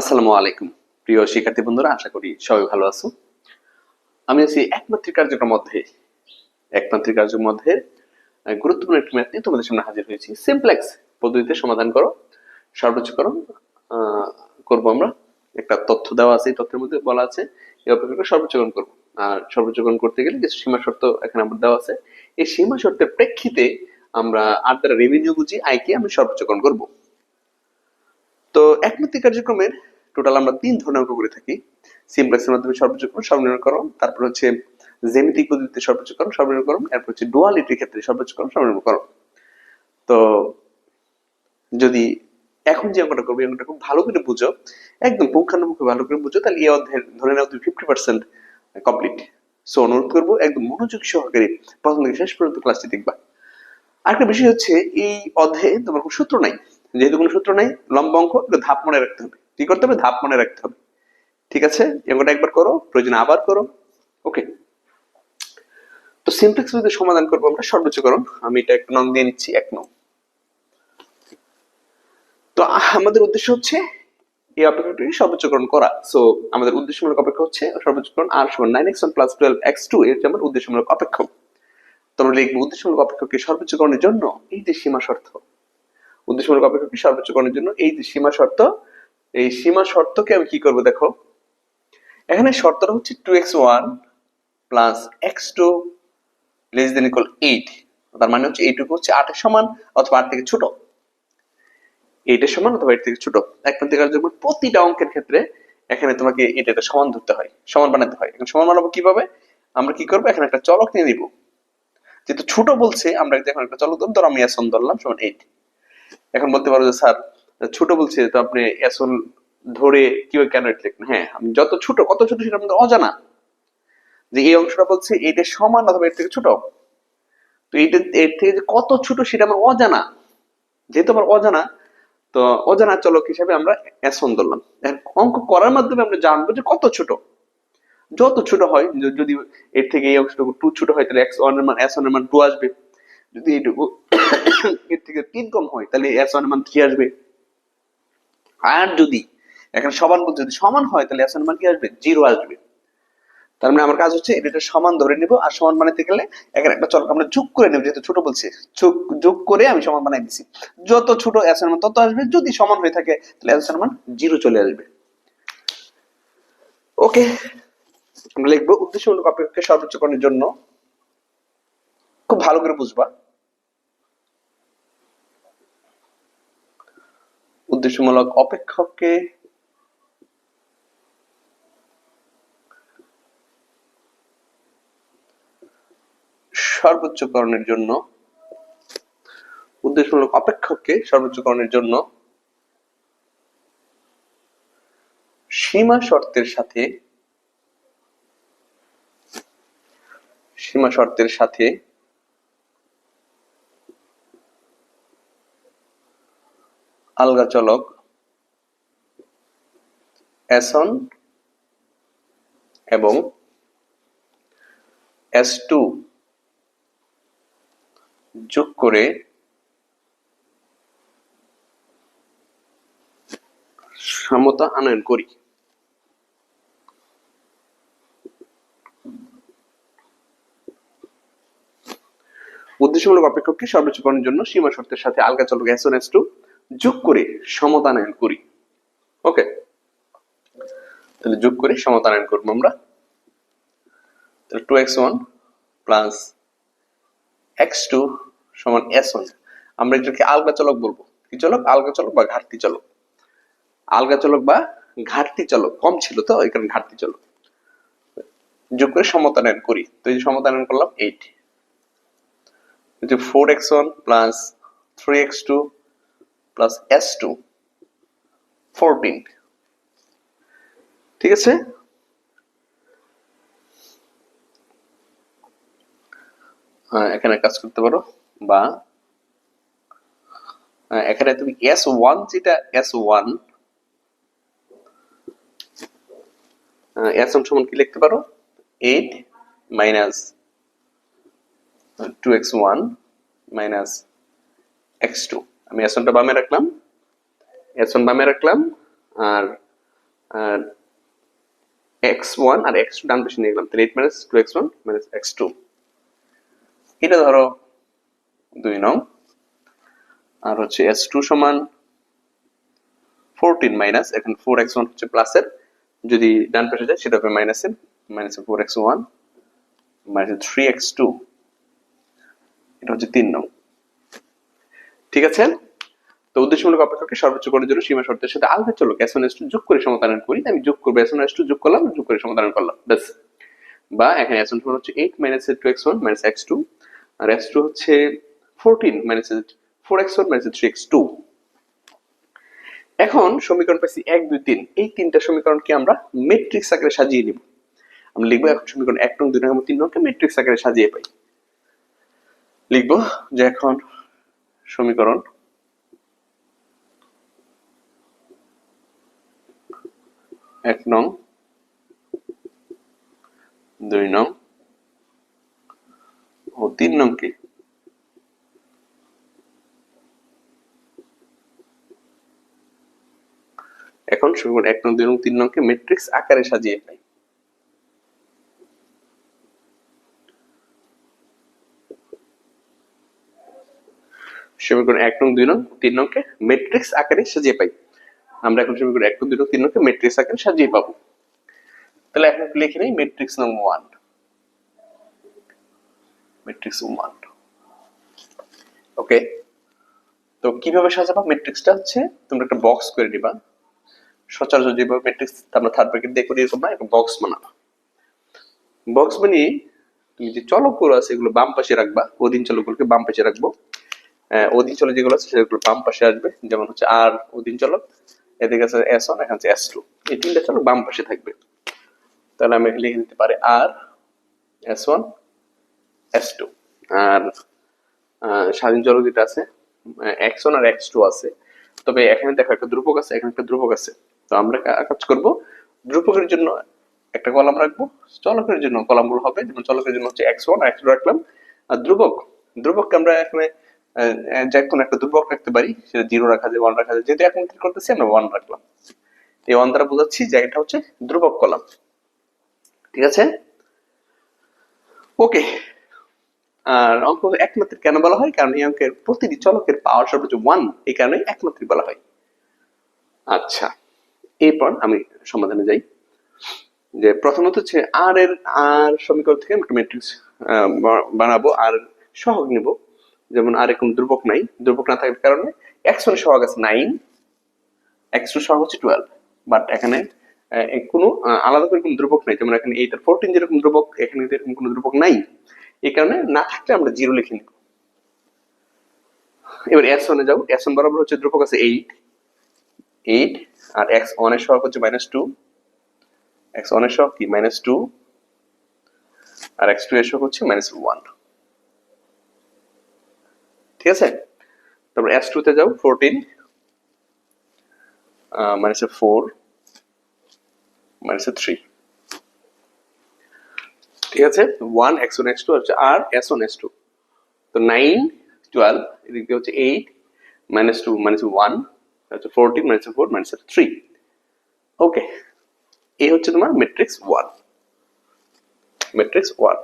আসসালামু আলাইকুম। প্রিয় শিক্ষার্থী বন্ধুরা, আশা করি সবাই ভালো আছো। আমি আছি একমাত্রিক কার্যক্রম মধ্যে, একমাত্রিক কার্যক্রম মধ্যে গুরুত্বপূর্ণ একটি ম্যাথ নিয়ে তোমাদের সামনে হাজির হয়েছি। সিমপ্লেক্স পদ্ধতিতে সমাধান করো সর্বোচ্চকরণ করব আমরা। একটা তথ্য দেওয়া আছে, এই তথ্যের মধ্যে বলা আছে, এই অপেক্ষা সর্বোচ্চকরণ করব। আর সর্বোচ্চকরণ করতে গেলে কিছু সীমা শর্ত এখানে আমার দেওয়া আছে, এই সীমা শর্তের প্রেক্ষিতে আমরা আর দ্বারা রেভিনিউ বুঝি আয়কে আমি সর্বোচ্চকরণ করব। তো একমাত্রিক কার্যক্রমের টোটাল আমরা তিন ধরনের অঙ্ক করে থাকি। সিমপ্লেক্সের মাধ্যমে সর্বোচ্চকরণ সর্বনিম্নকরণ, তারপর হচ্ছে জ্যামিতিক পদ্ধতিতে সর্বোচ্চকরণ সর্বনিম্নকরণ, এরপর হচ্ছে ডুয়ালিটির ক্ষেত্রে সর্বোচ্চকরণ সর্বনিম্নকরণ। তো যদি এখন যে অঙ্কটা করব, এই অঙ্কটা খুব ভালো করে বুঝো, একদম পুঙ্খানুপুঙ্খ ভালো করে বুঝো, তাহলে এই অধ্যায়ের ধরে নাও তুমি ফিফটি পার্সেন্ট কমপ্লিট সো অনুরোধ করব, একদম মনোযোগ সহকারে প্রথম থেকে শেষ পর্যন্ত ক্লাসটি দেখবা। আরেকটা বিষয় হচ্ছে, এই অধ্যায়ে তোমার কোনো সূত্র নাই। যেহেতু কোনো সূত্র নাই, লম্ব অঙ্ক ধাপ মনে রাখতে হবে। কি করতে হবে? ধাপ মনে রাখতে হবে। ঠিক আছে? অঙ্কটা একবার করো, প্রয়োজনে আবার করো। ওকে তো সিমপ্লেক্স যদি সমাধান করব আমরা সর্বোচ্চকরণ আমি এটা এক নং দিয়ে নিচ্ছি, এক নং। তো আমাদের উদ্দেশ্য হচ্ছে, এই অপেক্ষাটি সর্বোচ্চকরণ করা। সো আমাদের উদ্দেশ্যমূলক অপেক্ষা হচ্ছে সর্বোচ্চকরণ আর সমান nine x one plus twelve x two এর আমার উদ্দেশ্যমূলক অপেক্ষা। তোমরা লিখব উদ্দেশ্যমূলক অপেক্ষাকে সর্বোচ্চকরণের জন্য এই যে সীমা শর্ত উদ্দেশ্যমূলক অপেক্ষাকে সর্বোচ্চকরণের জন্য এই যে সীমা শর্ত, এই সীমা শর্তকে আমি কি করব দেখো? এখানে শর্তটা হচ্ছে two x one plus x two less than equal eight তার মানে হচ্ছে এইটুকু হচ্ছে আটের সমান অথবা আট থেকে ছোট। এইটের সমান অথবা এর থেকে ছোট। এক প্রান্তিক কার্যক্রম প্রতিটা অঙ্কের ক্ষেত্রে এখানে তোমাকে এটা একটা সমান ধরতে হয়, সমান বানাতে হয়। এখন সমান বানাবো কীভাবে? আমরা কি করব? এখানে একটা চলক নিয়ে নিব। যেহেতু ছোট বলছে, আমরা যখন একটা চলক ধরুন, ধরো আমি এসন ধরলাম সমান এইট এখন বলতে পারো যে, স্যার, ছোট বলছে, তো আপনি এসন ধরে কীভাবে কেন এটা লিখলেন? হ্যাঁ আমি যত ছোট, কত ছোট সেটা আমাদের অজানা। যে এই অংশটা বলছে এটা সমান অথবা এর থেকে ছোট। তো এইটা, এর থেকে যে কত ছোট সেটা আমার অজানা। যেহেতু আমার অজানা, তো অজানা চলক হিসাবে আমরা এসন ধরলাম। অঙ্ক করার মাধ্যমে আমরা জানব যে কত ছোট। যত ছোট হয়, যদি এর থেকে এই অংশটুকু টু ছোট হয়, তাহলে এক্স ওয়ানের মান এস ওয়ানের মান টু আসবে। যদি এইটুকু এর থেকে তিন কম হয়, তাহলে এস ওয়ানের মান থ্রি আসবে? আর যদি, এখানে সমান বলতে যদি সমান হয়, তাহলে এস ওয়ানের মান কি আসবে? জিরো আসবে। তার মানে আমার কাজ হচ্ছে, এটা সমান ধরে আর সমান বানাতে গেলে এখানে একটা চলক আমরা যোগ করে যেহেতু ছোট বলছে, যোগ করে আমি সমান বানাই দিছি। যত ছোট এর মান, তত আসবে, যদি সমান হয়ে থাকে, তাহলে এস মান জিরো চলে আসবে। ওকে, আমরা লিখব, উদ্দেশ্যমূলক অপেক্ষাকে সর্বোচ্চকরণের জন্য খুব ভালো করে বুঝবা। উদ্দেশ্যমূলক অপেক্ষককে সর্বোচ্চকরণের জন্য উদ্দেশ্যমূলক অপেক্ষককে সর্বোচ্চকরণের জন্য সীমা শর্তের সাথে সীমা শর্তের সাথে আলগা চলক, এসন এবং এস টু যোগ করে সমতা আনয়ন করি। উদ্দেশ্যমূলক অপেক্ষককে সর্বোচ্চকরণের জন্য সীমা শর্তের সাথে আলগা চলক এস ওয়ান, এস টু যোগ করে সমতানায়ন করি। ওকে তাহলে যোগ করে সমতানায়ন করব আমরা। তাহলে two x one plus x two সমান এস ওয়ান আমরা এটাকে আলগা চলক বলব। কি চলক? আলগা চলক বা ঘাটতি চলক। আলগা চলক বা ঘাটতি চলক। কম ছিল তো এখানে ঘাটতি চলক। যোগ করে সমতানায়ন করি। তো এই সমতানায়ন করলাম eight four x one plus three x two plus S two fourteen ঠিক আছে? এখানে কাজ করতে পারো। বা এখানে তুমি এস ওয়ান যেটা এস ওয়ান এস ওয়ান সমান কি লিখতে পারো? Eight minus two x one minus x two আমি এস ওয়ানটা বামে রাখলাম। এস ওয়ান বামে রাখলাম, আর এক্স ওয়ান আর এক্স টু ডান পাশে নিয়ে গেলাম। তাহলে eight minus two x one minus x two. এটা ধরো দুই নং। আর হচ্ছে এস টু সমান ফোরটিন মাইনাস এখন ফোর এক্স ওয়ান হচ্ছে প্লাসের যদি ডান পাশে যায়, সেটা হবে মাইনাসের minus four x one minus three x two. এটা হচ্ছে তিন নং। ঠিক আছে? তো উদ্দেশ্যমূলক অপেক্ষাকে সর্বোচ্চ করার জন্য সীমা শর্তের সাথে আলাদা চলো এস এস টু যোগ করে সমাধান করি। আমি যোগ করব এস এস টু যোগ করলাম, যোগ করে সমাধান করলাম। ব্যাস। বা এখানে এস ওয়ান হচ্ছে eight minus two x one minus x two আর এক্স টু হচ্ছে fourteen minus four x one minus three x two এখন সমীকরণ পাইছি এক, দুই, তিন। এই তিনটা সমীকরণকে আমরা মেট্রিক্স আকারে সাজিয়ে নিব। আমরা লিখব এখন সমীকরণ এক নং, দুই নং এবং তিন নংকে মেট্রিক্স আকারে সাজিয়ে পাই। লিখব যে এখন সমীকরণ। এক নং, দুই নং ও তিন নং কি? এখন সমীকরণ এক নং, দুই নং, তিন নংকে ম্যাট্রিক্স আকারে সাজিয়ে সমীকরণ এক নং, দুই নং, তিন নংকে ম্যাট্রিক্স আকারে সাজিয়ে পাই। আমরা এখন সমীকরণ এক নং, দুই নং, তিন নংকে ম্যাট্রিক্স আকারে সাজিয়ে পাবো। তাহলে এখন লিখে নেই ম্যাট্রিক্স নং ওয়ান ম্যাট্রিক্স ওয়ান ওকে তো কীভাবে সাজাবা? ম্যাট্রিক্সটা হচ্ছে, তোমরা একটা বক্স করে নিবা। সচরাচর যেভাবে ম্যাট্রিক্স আমরা থার্ড ব্র্যাকেট দিয়ে করি এরকম না একটা বক্স বানাবা। বক্স বানিয়ে, তুমি যে চলকগুলো আছে, এগুলো বাম পাশে রাখবা, অধীন চলকগুলোকে বাম পাশে রাখব। অধীন চলক যেগুলো আছে, সেগুলো বাম পাশে আসবে, যেমন হচ্ছে আর অধীন চলক, এদিকে আছে এস ওয়ান এখানে আছে এস টু এই তিনটা চলক বাম পাশে থাকবে। তাহলে আমি লিখে দিতে পারি আর এস ওয়ান এস টু আর স্বাধীন চলক যেটা আছে এক্স ওয়ান আর এক্স টু আছে। তবে এখানে দেখো একটা ধ্রুবক আছে, এখানে একটা ধ্রুবক আছে। তো আমরা কাজ করব, ধ্রুবকের জন্য একটা কলাম রাখব, চলকের জন্য কলামগুলো হবে, যেমন চলকের জন্য হচ্ছে এক্স ওয়ান এক্স টু রাখলাম। আর ধ্রুবক, ধ্রুবককে আমরা এখানে যে কোনো একটা ধ্রুবক রাখতে পারি, সেটা জিরো রাখা যায় ওয়ান রাখা যায়। যেহেতু এখন কি করতেছি, আমরা ওয়ান রাখলাম। এই ওয়ান দ্বারা বোঝাচ্ছি যে এটা হচ্ছে ধ্রুবক কলাম। ঠিক আছে? ওকে আর অঙ্ক একমাত্রিক কেন বলা হয়? কারণ এই অঙ্কের প্রতিটি চলকের পাওয়ার সর্বোচ্চ ওয়ান এই কারণে একমাত্রিক বলা হয়। আচ্ছা এরপর আমি সমাধানে যাই। যে প্রথমত হচ্ছে আর এর আর সমীকরণ থেকে একটা ম্যাট্রিক্স বানাবো আর সহগ নিব। যেমন আর এরকম ধ্রুবক নাই, ধ্রুবক না থাকার কারণে এক্স ওয়ান সহগ আছে নাইন এক্স টু সহগ হচ্ছে টুয়েলভ বাট এখানে কোনো আলাদা করে কোনো ধ্রুবক নাই। যেমন এখানে এইটার ফোরটিন যেরকম ধ্রুবক, এখানে এরকম কোনো ধ্রুবক নাই। এই কারণে না থাকলে আমরা জিরো লিখে নিব। এবার এস ওয়ানে যাও এস ওয়ান বরাবর হচ্ছে ধ্রুবক আছে এইট এইট আর এক্স ওয়ানের সহগ হচ্ছে মাইনাস টু এক্স ওয়ানের সহগ কি? মাইনাস টু আর এক্স টু এর সহগ হচ্ছে মাইনাস ওয়ান ঠিক আছে? তারপর এস টু তে যাও fourteen minus four minus three ঠিক আছে? One x one x two হচ্ছে আর এস ওয়ান এস টু তো নাইন টুয়েলভ এদিক দিয়ে হচ্ছে eight minus two minus one হচ্ছে fourteen minus four minus three okay এই হচ্ছে তোমার ম্যাট্রিক্স ওয়ান ম্যাট্রিক্স ওয়ান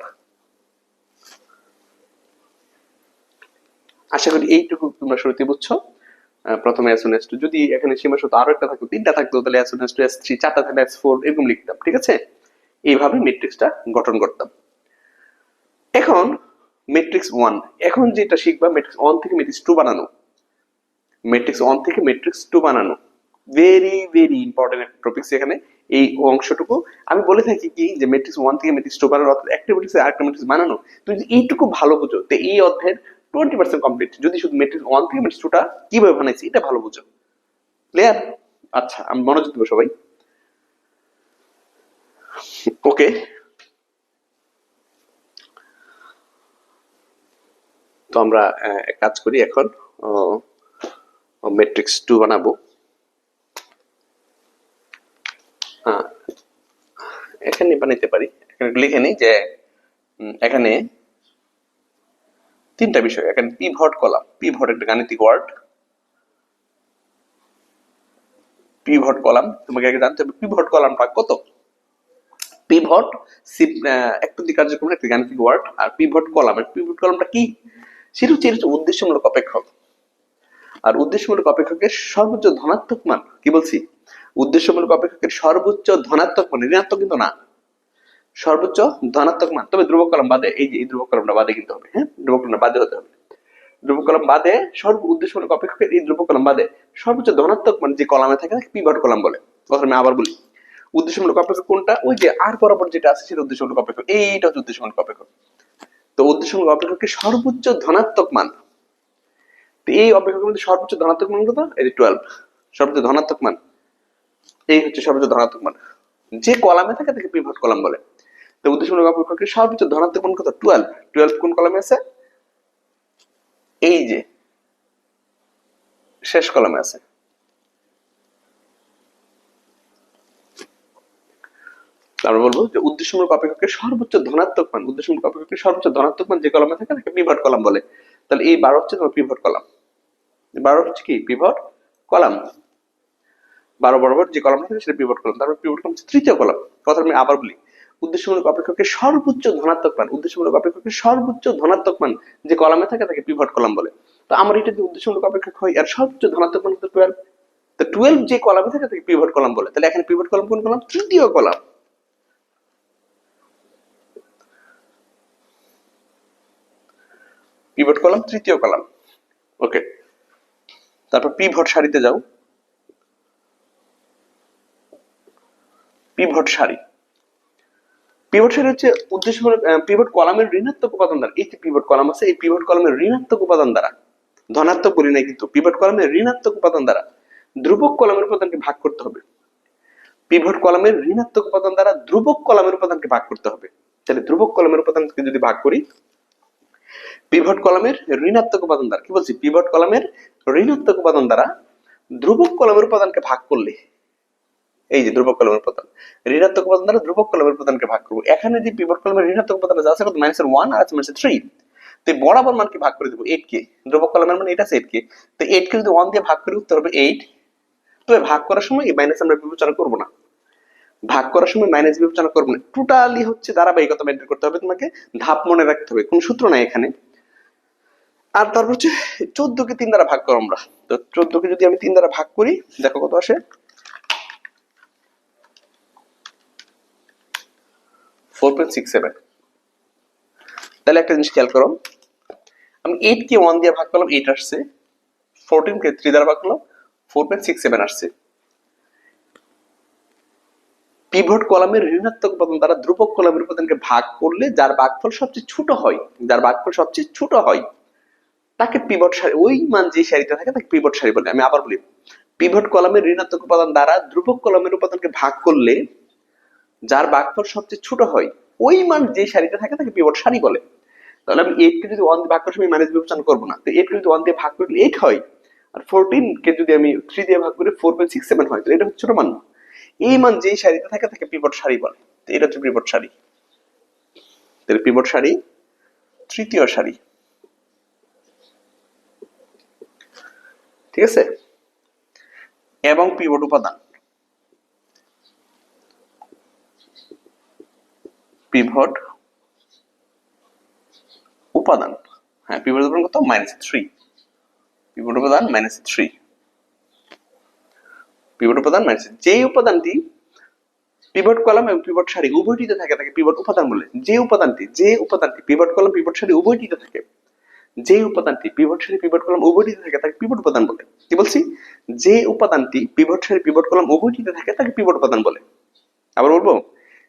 আশা করি এইটুকু তোমরা শুরুতে বুঝছ। প্রথমে এস এস টু যদি এখানে সীমা শর্ত আরও একটা থাকতো তিনটা থাকতো, তাহলে S S two S three চারটা থাকলে এস ফোর এরকম লিখতাম, ঠিক আছে? এইভাবে ম্যাট্রিক্সটা গঠন করতাম। এখন ম্যাট্রিক্স ওয়ান এখন যেটা শিখবা ম্যাট্রিক্স ওয়ান থেকে ম্যাট্রিক্স টু বানানো। ম্যাট্রিক্স ওয়ান থেকে ম্যাট্রিক্স টু বানানো। ভেরি ভেরি ইম্পর্টেন্ট একটা টপিক্স এখানে। এই অংশটুকু আমি বলে থাকি কি, যে ম্যাট্রিক্স ওয়ান থেকে ম্যাট্রিক্স টু বানানো, অর্থাৎ একটা ম্যাট্রিক্স আরেকটা ম্যাট্রিক্স বানানো। তুমি যদি এইটুকু ভালো বুঝো, তো এই অধ্যায়ের টোয়েন্টি পার্সেন্ট কমপ্লিট যদি শুধু ওয়ান থেকে টুটা কীভাবে বানাইছি, এটা ভালো বুঝো। ক্লিয়ার আচ্ছা আমি মনোযোগ দেবো সবাই। ওকে তো আমরা এক কাজ করি এখন ম্যাট্রিক্স টু বানাবো। এখানে বানাইতে পারি। এখানে লিখে নিই যে এখানে তিনটা বিষয় এখানে পিভট কলাম পিভট একটা গাণিতিক ওয়ার্ড পিভট কলাম তোমাকে আগে জানতে হবে পিভট কলামটা কত? পিভট একটু দিক কার্যক্রম একটি গাণিতিক ওয়ার্ড আর পিভট কলাম পিভট কলামটা কি? সেটা হচ্ছে, এটা উদ্দেশ্যমূলক অপেক্ষক। আর উদ্দেশ্যমূলক অপেক্ষকের সর্বোচ্চ ধনাত্মক মান, কি বলছি? উদ্দেশ্যমূলক অপেক্ষকের সর্বোচ্চ ধনাত্মক মান ঋণাত্মক কিন্তু না। সর্বোচ্চ ধনাত্মক মান। তবে ধ্রুবক কলম বাদে এই যে এই ধ্রুবক কলমটা বাদে কিন্তু হবে হ্যাঁ? ধ্রুবক কলম বাদে হতে হবে। ধ্রুবক কলম বাদে সর্ব উদ্দেশ্যমূলক অপেক্ষকের এই ধ্রুবক কলম বাদে সর্বোচ্চ ধনাত্মক মান যে কলামে থাকে তাকে পিভট কলাম বলে। কথা আমি আবার বলি, উদ্দেশ্যমূলক অপেক্ষক কোনটা? ওই যে আর বরাবর যেটা আছে সেটা উদ্দেশ্যমূলক অপেক্ষক। এইটা হচ্ছে উদ্দেশ্যমূলক অপেক্ষক। তো উদ্দেশ্যমূলক অপেক্ষকের সর্বোচ্চ ধনাত্মক মান। এই অপেক্ষকের মধ্যে সর্বোচ্চ ধনাত্মক মান কত? এই টুয়েলভ সর্বোচ্চ ধনাত্মক মান। এই হচ্ছে সর্বোচ্চ ধনাত্মক মান। যে কলামে থাকে তাকে পিভট কলাম বলে। তো উদ্দেশ্যমূলক অপেক্ষকের সর্বোচ্চ ধনাত্মক মান কত? টুয়েলভ টুয়েলভ কোন কলামে আছে, এই যে, শেষ কলামে আছে। আমরা বলব যে উদ্দেশ্যমূলক অপেক্ষকের সর্বোচ্চ ধনাত্মক মান উদ্দেশ্যমূলক অপেক্ষকের সর্বোচ্চ ধনাত্মক মান যে কলামে থাকে তাকে পিভট কলাম বলে। তাহলে এই বারো হচ্ছে তোমার পিভট কলাম। বারো হচ্ছে কি? Pivot column. বারো বরাবর যে কলাম থাকে সেটা পিভট কলাম তারপর পিভট কলাম তৃতীয় কলাম। কথা আমি আবার বলি, উদ্দেশ্যমূলক অপেক্ষকের সর্বোচ্চ ধনাত্মক মান, উদ্দেশ্যমূলক অপেক্ষকের সর্বোচ্চ ধনাত্মক মান যে কলামে থাকে তাকে পিভট কলাম বলে। তো আমার এটা যে উদ্দেশ্যমূলক অপেক্ষক হয় আর সর্বোচ্চ ধনাত্মক মান টুয়েলভ তো টুয়েলভ যে কলামে থাকে তাকে পিভট কলাম বলে। তাহলে এখানে পিভট কলাম কোন কলাম? তৃতীয় কলাম। পিভট কলাম তৃতীয় কলাম। ওকে তারপর পিভট সারিতে যাও। পিভট সারি। পিভট সারি হচ্ছে উদ্দেশ্যমূলক পিভট কলামের ঋণাত্মক উপাদান দ্বারা, এই যে পিভট কলাম আছে, এই পিভট কলামের ঋণাত্মক উপাদান দ্বারা, ধনাত্মক বলি নাই কিন্তু পিভট কলামের ঋণাত্মক উপাদান দ্বারা, ধ্রুবক কলামের উপাদানকে ভাগ করতে হবে। পিভট কলামের ঋণাত্মক উপাদান দ্বারা ধ্রুবক কলামের উপাদানকে ভাগ করতে হবে। তাহলে ধ্রুবক কলামের উপাদানকে যদি ভাগ করি পিভট কলামের ঋণাত্মক উপাদান দ্বারা, কি বলছি? পিভট কলামের ঋণাত্মক উপাদান দ্বারা ধ্রুবক কলামের উপাদানকে ভাগ করলে এই যে ধ্রুবক কলমের উপাদান ঋণাত্মক উপাদান দ্বারা ধ্রুবক কলমের উপাদানকে ভাগ করব। এখানে যে পিভট কলমের ঋণাত্মক উপাদান আছে কত? মাইনাস ওয়ান আর আছে মাইনাস থ্রি তো বরাবর মানকে ভাগ করে দেবো এইট কে। ধ্রুবক কলমের মানে এটা আছে এইট কে। তো এইট কে যদি ওয়ান দিয়ে ভাগ করে, উত্তর হবে এইট তবে ভাগ করার সময় এই মাইনাস আমরা বিবেচনা করব না। ভাগ করার সময় মাইনাস বিবেচনা করব না। টোটালি হচ্ছে ধারাবাহিকতা মেনটেন করতে হবে তোমাকে। ধাপ মনে রাখতে হবে, কোন সূত্র নাই এখানে। আর তারপর হচ্ছে চোদ্দ কে তিন দ্বারা ভাগ করো আমরা। তো চোদ্দ কে যদি আমি তিন দ্বারা ভাগ করি, দেখো কত আসে? ফোর পয়েন্ট সিক্স সেভেন তাহলে একটা জিনিস খেয়াল করো, আমি এইট কে ওয়ান দিয়ে ভাগ করলাম এইট আসছে। ফোরটিন কে থ্রি দ্বারা ভাগ করলাম ফোর পয়েন্ট সিক্স সেভেন আসছে। পিভট কলামের ঋণাত্মক উপাদান দ্বারা ধ্রুবক কলামের উপাদানকে ভাগ করলে যার ভাগফল সবচেয়ে ছোট হয়, যার ভাগফল সবচেয়ে ছোট হয়, তাকে পিভট সারি, ওই মান যে সারিতে থাকে তাকে পিভট সারি বলে। আমি আবার বলি পিভট কলামের ঋণাত্মক উপাদান দ্বারা ধ্রুবক কলামের উপাদানকে ভাগ করলে যার ভাগফল সবচেয়ে ছোট হয়, ওই মান যে সারিতে থাকে তাকে পিভট সারি বলে। তাহলে আমি এইট কে যদি ওয়ান দিয়ে ভাগ করার সময় মাইনাস বিবেচনা করব না। তো এইট কে যদি ওয়ান দিয়ে ভাগ করলে এইট হয়। আর ফোরটিন কে যদি আমি থ্রি দিয়ে ভাগ করি ফোর পয়েন্ট সিক্স সেভেন হয়। তো এটা হচ্ছে ছোট মান। এই মান যেই সারিতে থাকে, তাকে পিভট সারি বলে। তো এটা হচ্ছে পিভট সারি। তাহলে পিভট সারি, তৃতীয় সারি। ঠিক আছে? এবং পিভট উপাদান। পিভট উপাদান। হ্যাঁ পিভট উপাদান কত? মাইনাস থ্রি পিভট উপাদান মাইনাস থ্রি পিভট উপাদান মাইনাস যে উপাদানটি পিভট কলাম এবং পিভট সারি উভয়টিতে থাকে, তাকে পিভট উপাদান বলে। যে উপাদানটি যে উপাদানটি পিভট কলাম, পিভট সারি উভয়টিতে থাকে, যে উপাদানটি পিভট সারি, পিভট কলাম উভয়টিতে থাকে, তাকে পিভট উপাদান বলে। কি বলছি? যে উপাদানটি পিভট সারি, পিভট কলাম উভয়টিতে থাকে, তাকে পিভট উপাদান বলে। আবার বলব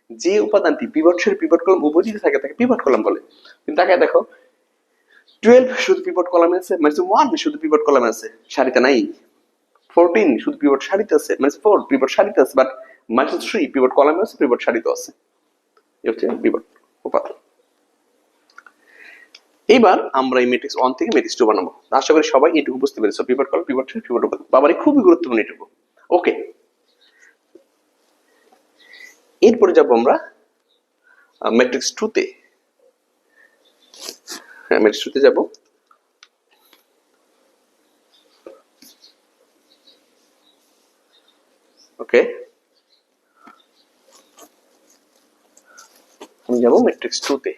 যে উপাদানটি পিভট সারি পিভট কলাম উভয়টিতে থাকে, তাকে পিভট কলাম বলে। কিন্তু তাকে দেখো টুয়েলভ শুধু পিভট কলামে আছে মানে ওয়ান শুধু পিভট কলামে আছে সারিতে নাই। ফোরটিন শুধু পিভট সারিতে আছে মানে ফোর পিভট সারিতে আছে বাট মাইনাস থ্রি পিভট কলামে আছে পিভট সারিতে আছে। এই হচ্ছে পিভট উপাদান। এবার আমরা এই ম্যাট্রিক্স ওয়ান থেকে ম্যাট্রিক্স টু বানাবো। আশা করি সবাই এটুকু বুঝতে পেরেছ পিভট কলাম পিভট পিভট উপাদান। বাবারে, খুবই গুরুত্বপূর্ণ এটুকু। ওকে এরপরে যাব আমরা ম্যাট্রিক্স টুতে ম্যাট্রিক্স টুতে যাব। ওকে আমি যাব ম্যাট্রিক্স টুতে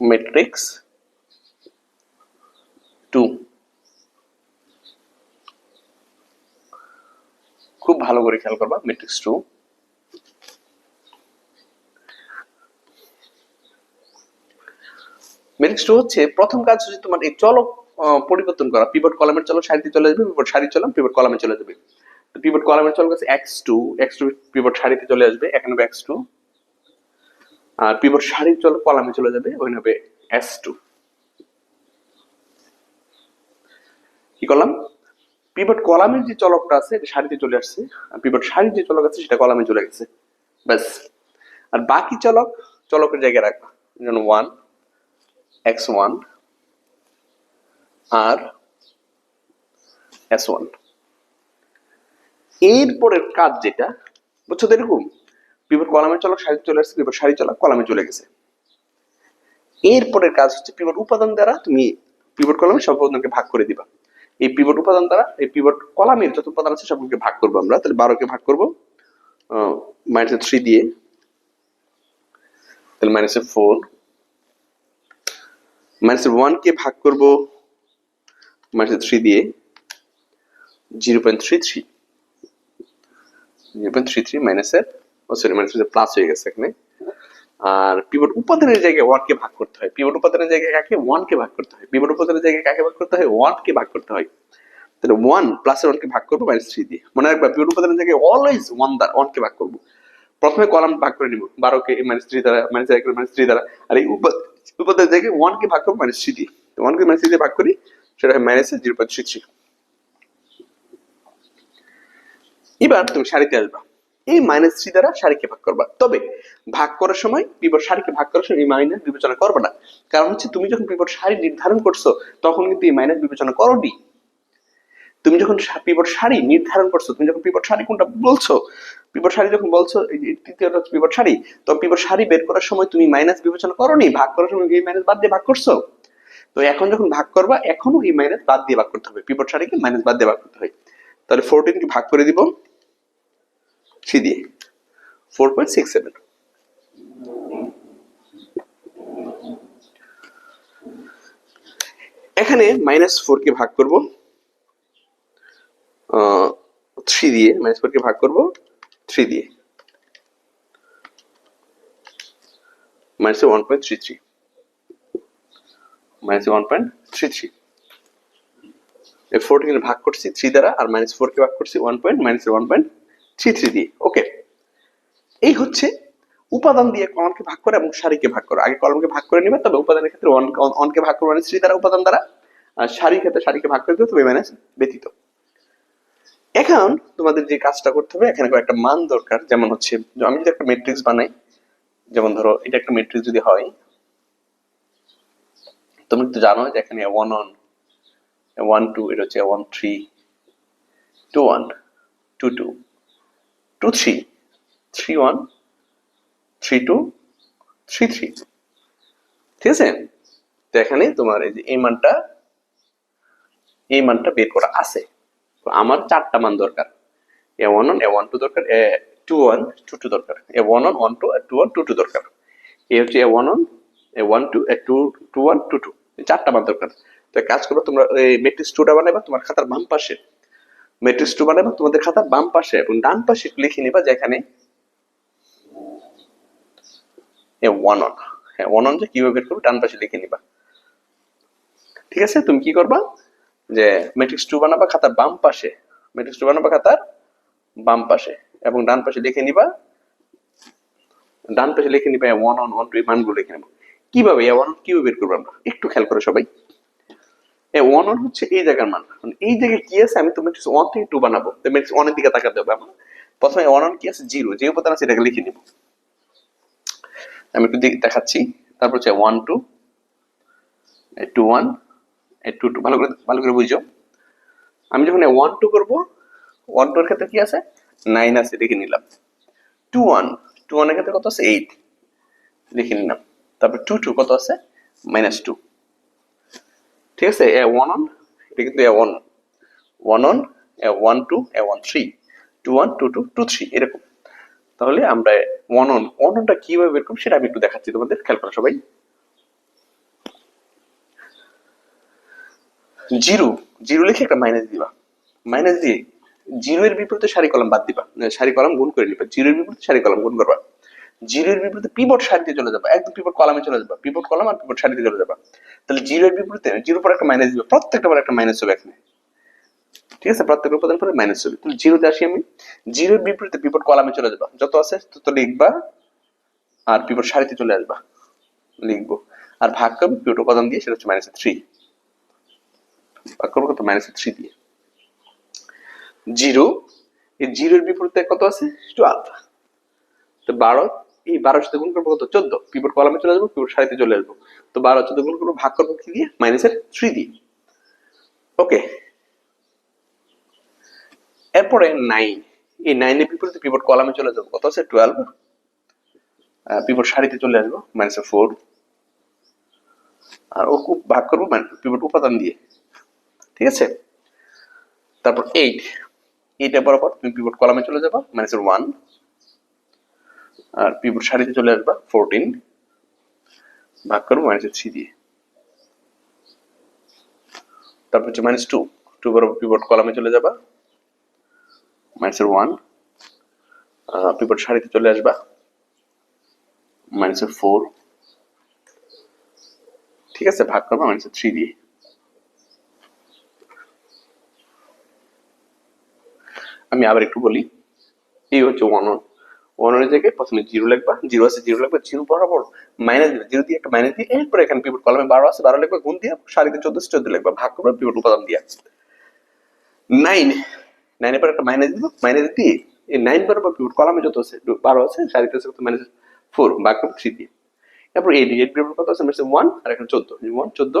ম্যাট্রিক্স টু খুব ভালো করে খেয়াল করবা ম্যাট্রিক্স টু ম্যাট্রিক্স টু হচ্ছে প্রথম কাজ হচ্ছে তোমার এই চলক পরিবর্তন করা। পিভট কলামের চলক সারিতে চলে যাবে পিভট সারি চলম পিভট কলামে চলে যাবে। পিভট কলামের চলক আছে x two x two pivot সারিতে চলে আসবে, এখানে হবে এক্স টু আর পিভট সারির চলক কলামে চলে যাবে ওখানে হবে এস টু কি করলাম? পিভট কলামের যে চলকটা আছে, এটা সারিতে চলে আসছে, আর পিভট সারির যে চলক আছে, সেটা কলামে চলে গেছে। ব্যাস। আর বাকি চলক, চলকের জায়গায় রাখবা যেমন ওয়ান এক্স ওয়ান আর এস ওয়ান এরপরের কাজ যেটা, বুঝছ তো এরকম? পিভট কলামের চলক সারি চলে আসছে পিভট সারি চলক, কলামে চলে গেছে। এরপরের কাজ হচ্ছে পিভট উপাদান দ্বারা তুমি পিভট কলামের সব উপাদানকে ভাগ করে দিবা। এই পিভট উপাদান দ্বারা, এই পিভট কলামের যত উপাদান আছে সবগুলোকে ভাগ করব আমরা। তাহলে বারোকে ভাগ করব মাইনাস থ্রি দিয়ে। তাহলে মাইনাসে ফোর মাইনাসের ওয়ান কে ভাগ করব মাইনাসের থ্রি দিয়ে। Zero point three three zero point three three মাইনাসের সরি মাইনাসের প্লাস হয়ে গেছে এখানে। আর পিভট উপাদানের জায়গায় ভাগ করতে হয়। পিভট উপাদানের জায়গায় কাকে? ভাগ করতে হয়। পিভট উপাদানের জায়গায় কাকে ভাগ করতে হয়? ভাগ করতে হয়। তাহলে ওয়ান প্লাস ভাগ করব মাইনাস থ্রি দিয়ে। মনে পিভট উপাদানের জায়গায় অলওয়েজ ওয়ান দ্বার ভাগ করব। প্রথমে কলাম ভাগ করে নিব। বারো কে মাইনাস থ্রি দ্বারা মাইনাস এক মাইনাস থ্রি দ্বারা। আর এই উপা- উপাদানের জায়গায় ওয়ান কে ভাগ করব মাইনাস থ্রি দিয়ে। ওয়ান কে মাইনাস থ্রি দিয়ে ভাগ করি, সেটা হয় minus zero point three three এবার তুমি সারিতে আসবা। এই মাইনাস থ্রি দ্বারা সারিকে ভাগ করবা। তবে ভাগ করার সময় পিপট সারিকে ভাগ করার সময় এই মাইনাস বিবেচনা করবে না। কারণ হচ্ছে তুমি যখন পিপট সারি নির্ধারণ করছ, তখন কিন্তু এই মাইনাস বিবেচনা করোনি। তুমি যখন পিপট সারি নির্ধারণ করছ, তুমি যখন পিপট সারি কোনটা বলছো পিপট সারি যখন বলছো তৃতীয়টা হচ্ছে পিপট সারি, তো পিপট সারি বের করার সময় তুমি মাইনাস বিবেচনা করোনি, ভাগ করার সময় এই মাইনাস বাদ দিয়ে ভাগ করছ। তো এখন যখন ভাগ করবা এখনও এই মাইনাস বাদ দিয়ে ভাগ করতে হবে। পিপট সারিকে মাইনাস বাদ দিয়ে ভাগ করতে হয় তাহলে ফোরটিন কে ভাগ করে দিব। থ্রি দিয়ে। ফোর পয়েন্ট সিক্স সেভেন এখানে মাইনাস ফোর কে ভাগ করব। থ্রি দিয়ে মাইনাস ফোর কে ভাগ করব। থ্রি দিয়ে। Minus one point three three minus one point three three ফোরটিকে ভাগ করছি থ্রি দ্বারা, আর মাইনাস ফোর কে ভাগ করছি one point minus one point three three দিয়ে ওকে? এই হচ্ছে উপাদান দিয়ে কলমকে ভাগ করে এবং সারিকে ভাগ করো। আগে কলমকে ভাগ করে নিবে, তবে উপাদানের ক্ষেত্রে অন অনকে ভাগ করবে মানে থ্রি দ্বারা উপাদান দ্বারা সারির ক্ষেত্রে সারিকে ভাগ করে দিবে তবে মাইনাস ব্যতীত। এখন তোমাদের যে কাজটা করতে হবে, এখানে একটা মান দরকার। যেমন হচ্ছে, আমি যদি একটা ম্যাট্রিক্স বানাই, যেমন ধরো, এটা একটা ম্যাট্রিক্স যদি হয় তুমি তো জানো যে এখানে ওয়ান অন ওয়ান টু এটা হচ্ছে one three two one two two two three three one, three two, three three. ঠিক আছে? তো এখানে তোমার এই যে এই মানটা এই মানটা বের করা আছে। আমার চারটা মান দরকার। A one one, A one two দরকার, A two one, two two দরকার। A one one one two two one, two two দরকার। এ হচ্ছে A one one, A one two, A two two one, two two. চারটা মান দরকার। তো কাজ করব তোমরা মেট্রিক্স টুটা বানাবা তোমার খাতার বাম পাশে মেট্রিক্স টু বানাবা, তোমাদের খাতার বাম পাশে এবং ডান পাশে লিখে নিবা যেখানে ওয়ান অন হ্যাঁ ওয়ান অন যে কীভাবে বের করবে, ডান পাশে লিখে নিবা। ঠিক আছে? তুমি কি করবা? যে ম্যাট্রিক্স টু বানাবা খাতার বাম পাশে ম্যাট্রিক্স টু বানাবা খাতার বাম পাশে এবং ডান পাশে লিখে নিবা, ডান পাশে লিখে নিবা ওয়ান অন ওয়ান টু মানগুলো লিখে নেব। কীভাবে? ওয়ান কীভাবে বের করব আমরা? একটু খেয়াল করো সবাই। এ ওয়ান ওয়ান হচ্ছে এই জায়গার মান। এই জায়গায় কি আছে? আমি তো ম্যাট্রিক্স ওয়ান থেকে টু বানাবো। তো ম্যাট্রিক্স ওয়ানের দিকে তাকাতে হবে আমার। প্রথমে ওয়ান ওয়ান কি আছে? জিরো যে উপাদান আছে, এটাকে লিখে নিব। আমি একটু দেখাচ্ছি। তারপর হচ্ছে one two two one two two ভালো করে ভালো করে বুঝো। আমি যখন ওয়ান টু করব ওয়ান টু এর ক্ষেত্রে কি আছে? নাইন আছে লিখে নিলাম। টু ওয়ান টু ওয়ানের ক্ষেত্রে কত আছে? এইট লিখে নিলাম। তারপর টু টু কত আছে? মাইনাস টু ঠিক আছে এ ওয়ান অন এটা কিন্তু A one one on A one two A one three two one two two two three এরকম। তাহলে আমরা ওয়ান অন ওয়ান অনটা কীভাবে করব সেটা আমি একটু দেখাচ্ছি তোমাদের, খেয়াল করো সবাই। জিরো জিরো লিখে একটা মাইনাস দিবা। মাইনাস দিয়ে জিরো এর বিপরীতে সারি কলম বাদ দিবা। সারি কলম গুণ করে নিবা। জিরো এর বিপরীতে সারি কলম গুণ করবা। জিরো এর বিপরীতে পিভট সারিতে চলে যাবা। একদম পিভট কলামে চলে যাবা। পিভট কলাম আর পিভট সারিতে চলে যাবা। তাহলে জিরো এর বিপরীতে জিরো পর একটা মাইনাস দিবা। প্রত্যেকটা পর একটা মাইনাস হবে এখানে। ঠিক আছে? প্রত্যেক উপাদান পরে মাইনাস হবে। তাহলে জিরোতে আসি আমি। জিরোর বিপরীতে পিভট কলামে চলে যাবা। যত আছে তত লিখবা আর পিভট সারিতে চলে আসবা। লিখব। আর ভাগ করবে পিভট উপাদান দিয়ে, সেটা হচ্ছে মাইনাস থ্রি ভাগ করব কত? মাইনাস থ্রি দিয়ে। জিরো। এই জিরোর বিপরীতে কত আছে? টুয়েলভ তো বারো। এই বারোর সাথে গুণ করব কত? চোদ্দ। পিভট কলামে চলে আসব পিভট সারিতে চলে আসব তো বারো চোদ্দ গুণ করব ভাগ করব কি দিয়ে? মাইনাসের থ্রি দিয়ে। ওকে এরপরে নাইন এই নাইনের বিপরীতে পিভট কলামে চলে যাব কত আছে? টুয়েলভ পিভট সারিতে চলে আসব মাইনাসের ফোর আর ও খুব ভাগ করব পিভট উপাদান দিয়ে। ঠিক আছে? তারপর এইট এইটা বরাবর তুমি পিভট কলামে চলে যাবা মাইনাসের ওয়ান আর পিভট সারিতে চলে আসবা ফোরটিন ভাগ করব মাইনাসের থ্রি দিয়ে। তারপর হচ্ছে মাইনাস টু টু বরাবর পিভট কলামে চলে যাবা। মাইনাসের ওয়ান পিভট সারিতে চলে আসবা। মাইনাসের ফোর ঠিক আছে, ভাগ করবা মাইনাসের থ্রি দিয়ে। আমি আবার একটু বলি, এই হচ্ছে ওয়ান ওয়ান ওয়ানের জায়গায় প্রথমে জিরো লিখবা জিরো আছে জিরো লিখবা জিরো বরাবর মাইনাস দিবে জিরো দিয়ে একটা মাইনাস দিয়ে এরপর এখানে পিভট কলমে বারো আছে বারো লিখবা গুণ দিয়ে, সারিতে চোদ্দ চোদ্দ লিখবা ভাগ করবা পিভট উপাদান দিয়ে নাইন নাইনের পর একটা মাইনাস দিব মাইনাস দিয়ে এই নাইন বরাবর পিভট কলামে যত আছে বারো আছে সারিতে আছে কত? মাইনাস ফোর ভাগ করব থ্রি দিয়ে। তারপর এইট এইট পিভট কত আছে মাইনাস ওয়ান আর এখানে চোদ্দ ওয়ান চোদ্দ,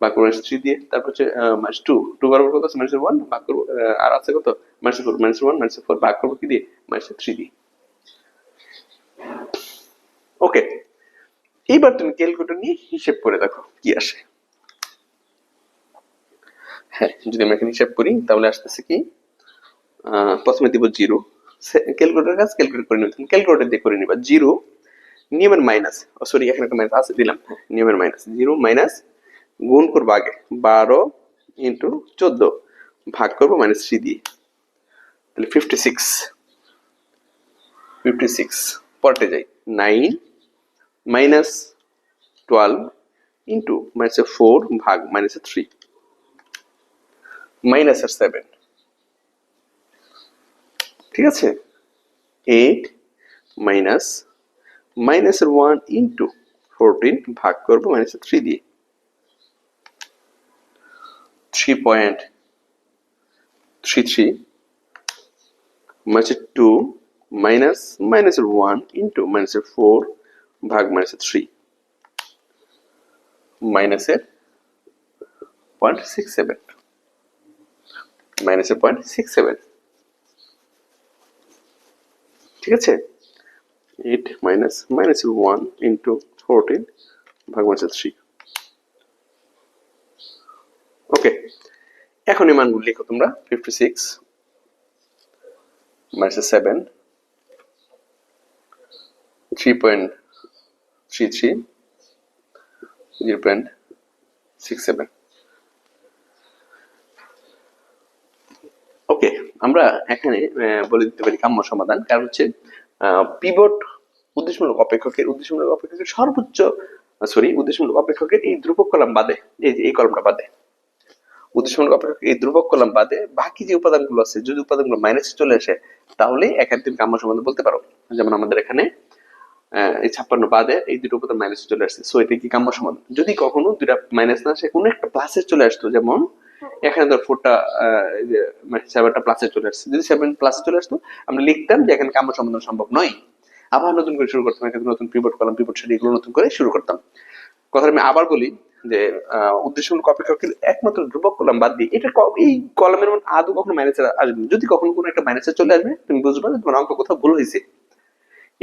ভাগ করব থ্রি দিয়ে, তারপর হচ্ছে মাইনাস টু টু বরাবর কত আছে মাইনাস ওয়ান ভাগ করব আর আছে কত? Minus four minus one minus four ভাগ করব কি দিয়ে? মাইনাস থ্রি দিয়ে। ওকে এইবার তুমি ক্যালকুলেটর নিয়ে হিসেব করে দেখো কি আসে। হ্যাঁ যদি আমি এখানে হিসাব করি তাহলে আসতেছে কি? প্রথমে দিব জিরো। ক্যালকুলেটর কাজ ক্যালকুলেট করে নিবে। ক্যালকুলেটর দিয়ে করে নিবা। জিরো নিয়মের মাইনাস সরি এখানে একটা মাইনাস আছে দিলাম। হ্যাঁ, নিয়মের মাইনাস জিরো মাইনাস গুণ করব আগে। বারো ইন্টু চোদ্দ ভাগ করব মাইনাস থ্রি দিয়ে। তাহলে ফিফটি সিক্স ফিফটি সিক্স পরেতে যাই। নাইন মাইনাস টুয়েলভ ইন্টু মাইনাসে ফোর ভাগ মাইনাসে থ্রি মাইনাসের সেভেন ঠিক আছে? এইট মাইনাস মাইনাসের ওয়ান ইন্টু ফোরটিন ভাগ করব মাইনাসের থ্রি দিয়ে। থ্রি পয়েন্ট থ্রি থ্রি মাইনাসের টু মাইনাস মাইনাসের ওয়ান ইন্টু মাইনাসের ফোর ভাগ মাইনাসের থ্রি মাইনাসের পয়েন্ট সিক্স সেভেন মাইনাসের পয়েন্ট সিক্স সেভেন ঠিক আছে? এইট মাইনাস মাইনাসের ওয়ান ইন্টু ফোরটিন ভাগ মাইনাসের থ্রি ওকে এখন এই মানগুলো লিখো তোমরা। ফিফটি সিক্স মাইনাসের seven three point three three zero point six seven okay আমরা এখানে বলে দিতে পারি কাম্য সমাধান। কারণ হচ্ছে পিভট উদ্দেশ্যমূলক অপেক্ষকের উদ্দেশ্যমূলক অপেক্ষকের সর্বোচ্চ সরি উদ্দেশ্যমূলক অপেক্ষকের এই ধ্রুবক কলাম বাদে, এই এই কলমটা বাদে। উদ্দেশ্যমূলক অপেক্ষক এই ধ্রুবক কলাম বাদে বাকি যে উপাদানগুলো আছে, যদি উপাদানগুলো মাইনাসে চলে আসে, তাহলে এখানে তুমি কাম্য সমাধান বলতে পারো। যেমন আমাদের এখানে এই ছাপ্পান্ন বাদে এই দুটো মাইনাসে চলে আসছে। সো এটা কি কাম্য সমাধান? যদি কখনো দুটা মাইনাস না আসে কোনো একটা প্লাসে চলে আসতো যেমন এখানে ধর ফোরটা সেভেনটা প্লাসে চলে আসছে। যদি সেভেন প্লাসে চলে আসতো আমরা লিখতাম যে এখানে কাম্য সমাধান সম্ভব নয়। আবার নতুন করে শুরু করতাম এখানে নতুন পিভট কলাম পিভট সারি এগুলো নতুন করে শুরু করতাম। কথা আমি আবার বলি যে আহ, উদ্দেশ্যমূলক অপেক্ষকের একমাত্র ধ্রুবক কলাম বাদ দিয়ে এটা এই কলামের মধ্যে আদৌ কখনো মাইনাসে আসবে যদি কখনো কোনো একটা মাইনাসে চলে আসবে তুমি বুঝবে যে তোমার অঙ্ক কোথাও ভুল হয়েছে।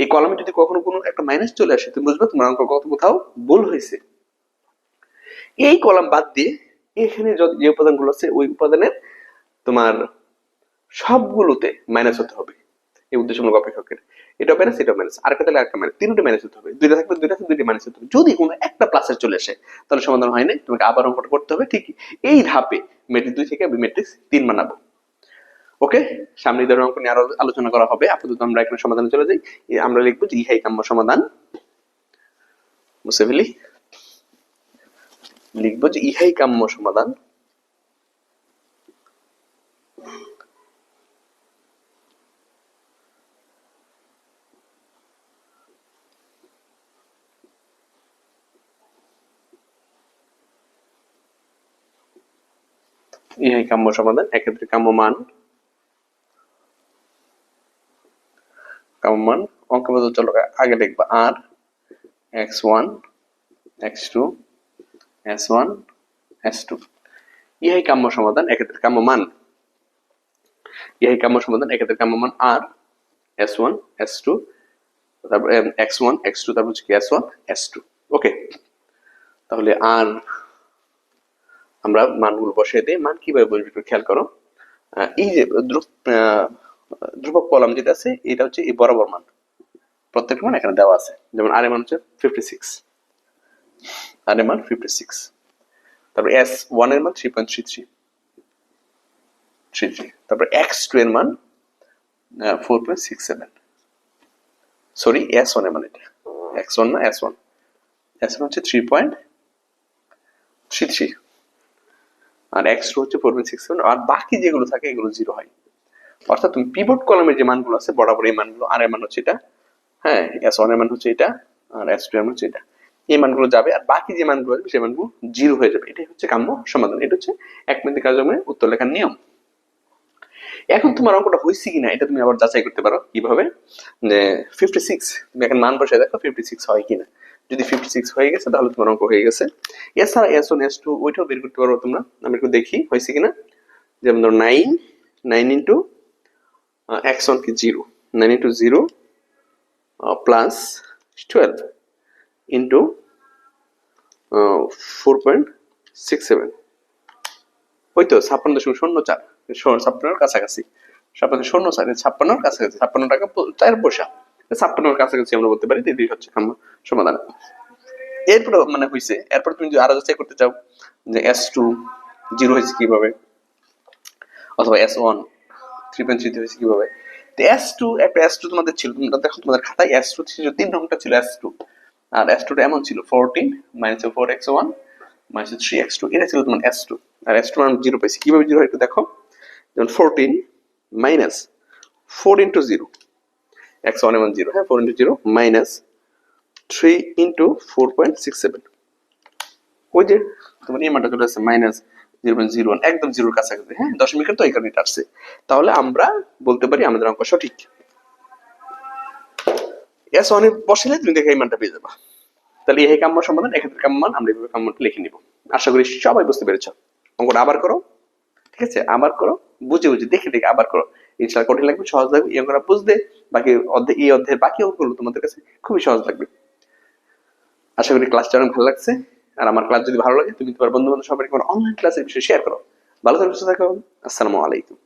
এই কলামে যদি কখনো কোনো একটা মাইনাস চলে আসে, তুমি বুঝবে তোমার অঙ্ক কত কোথাও ভুল হয়েছে। এই কলাম বাদ দিয়ে এখানে যে উপাদানগুলো আছে, ওই উপাদানের তোমার সবগুলোতে মাইনাস হতে হবে। এই উদ্দেশ্যমূলক অপেক্ষকের। এটা মাইনাস এটা মাইনাস আর একটা তাহলে একটা মাইনাস তিনটে মাইনাস হতে হবে। দুইটা থাকবে, দুইটা দুইটা মাইনাস হতে হবে। যদি কোনো একটা প্লাসের চলে আসে, তাহলে সমাধান হয় না তোমাকে আবার অঙ্কটা করতে হবে ঠিক এই ধাপে মেট্রিক দুই থেকে আমি ম্যাট্রিক্স তিন বানাবো। ওকে, সামনে ধরনের অঙ্ক নিয়ে আরও আলোচনা করা হবে। আপাতত আমরা এখানে সমাধানে চলে যাই। আমরা লিখব যে ইহাই কাম্য সমাধান। মুছে ফেলি লিখব যে ইহাই কাম্য সমাধান। ইহাই কাম্য সমাধান, এক্ষেত্রে কাম্য মান কাম্য মান অঙ্ক পদ্ধতি চলো আগে লিখবা আর X one X two S one S two ইহাই কাম্য সমাধান এক্ষেত্রে কাম্য মান ইহাই কাম্য সমাধান এক্ষেত্রে কাম্য মান আর এস ওয়ান এস টু তারপর এক্স ওয়ান এক্স টু তারপর কি S one S two okay তাহলে আর আমরা মানগুলো বসিয়ে দিই মান কীভাবে বলবি একটু খেয়াল করো এই যে ধ্রুবক কলাম যেটা আছে, এটা হচ্ছে এই বরাবর মান। প্রত্যেকটা মান এখানে দেওয়া আছে। যেমন আর মান হচ্ছে ফিফটি সিক্স আর মান ফিফটি সিক্স তারপর এস ওয়ানের মান three point three three three three তারপর এক্স টু এর মান four point six seven sorry S ওয়ানের মান এটা। এক্স ওয়ান না এস ওয়ান এস ওয়ান হচ্ছে থ্রি পয়েন্ট থ্রি থ্রি আর এক্স টু হচ্ছে ফোর পয়েন্ট সিক্স সেভেন আর বাকি যেগুলো থাকে, এগুলো জিরো হয়। অর্থাৎ তুমি পিভট কলামের যে মানগুলো আছে, বরাবর এই মানগুলো আর এর মান হচ্ছে এটা হ্যাঁ এস ওয়ানের মান হচ্ছে এটা, আর এস টু এর মান হচ্ছে এটা। এই মানগুলো যাবে, আর বাকি যে মানগুলো আসবে, সেই মানগুলো জিরো হয়ে যাবে। এটাই হচ্ছে কাম্য সমাধান। এটা হচ্ছে এক মিনিট কার্যক্রমে উত্তর লেখার নিয়ম। এখন তোমার অঙ্কটা হয়েছে কিনা, এটা তুমি আবার যাচাই করতে পারো কীভাবে। যে ফিফটি সিক্স তুমি এখন মান বসে দেখো ফিফটি সিক্স হয় কিনা। যদি ফিফটি সিক্স হয়ে গেছে, তাহলে তোমার অঙ্ক হয়ে গেছে। এছাড়া এস ওয়ান এস টু ওইটাও বের করতে পারো তোমরা। আমি একটু দেখি, হয়েছে কিনা। যেমন ধরো nine nine into X one কি zero nine into zero plus twelve into four point six seven ওই তো ছাপ্পান্ন দশমিক কাছাকাছি। ছাপ্পান্ন শূন্য চার ছাপ্পান্নর কাছাকাছি। ছাপ্পান্ন টাকা চার পয়সা ছাপ্পান্নর কাছাকাছি আমরা বলতে পারি এটি হচ্ছে সমাধান। এরপরে মানে হয়েছে এরপর তুমি যদি আরও যাচাই করতে চাও যে এস টু জিরো হয়েছে কীভাবে, অথবা এস ওয়ান থ্রি হয়েছে কীভাবে? তো এস টু একটা এস টু তোমাদের ছিল, তোমরা দেখো তোমাদের খাতায় এস টু ছিল, তিন রকমটা ছিল এস টু আর এস টুটা এমন ছিল fourteen minus four X one minus three X two এটা ছিল তোমার এস টু আর এস টু আমি জিরো পাইছি। কীভাবে জিরো একটু দেখো? যেমন fourteen minus four into zero X one এমন জিরো হ্যাঁ four into zero minus three into four point six seven ওই যে, তোমার এই মানটা চলে আসছে minus zero point zero one একদম জিরোর কাছাকাছি। হ্যাঁ দশমিকের তো আসছে তাহলে আমরা বলতে পারি আমাদের অঙ্ক সঠিক। এস ওয়ানে তুমি দেখে এই মানটা পেয়ে যাবা। তাহলে এই কাম্য সমাধান, এক্ষেত্রে আমরা এইভাবে কাম্যটা লিখে নিব। আশা করি সবাই বুঝতে পেরেছ। অঙ্কটা আবার করো, ঠিক আছে? আবার করো, বুঝে বুঝে, দেখে দেখে আবার করো। কঠিন লাগবে, সহজ লাগবে, এই অঙ্কটা বুঝতে বাকি অধ্যায়, এই অধ্যায়ের বাকি অঙ্কগুলো তোমাদের কাছে খুবই সহজ লাগবে। আশা করি ক্লাসটা অনেক ভালো লাগছে। আর আমার ক্লাস যদি ভালো লাগে, তুমি তোমার বন্ধু বান্ধব সবাই অনলাইন ক্লাসের বিষয়ে শেয়ার করো। ভালো থাকো, সুস্থ থাকো, আসসালামু আলাইকুম।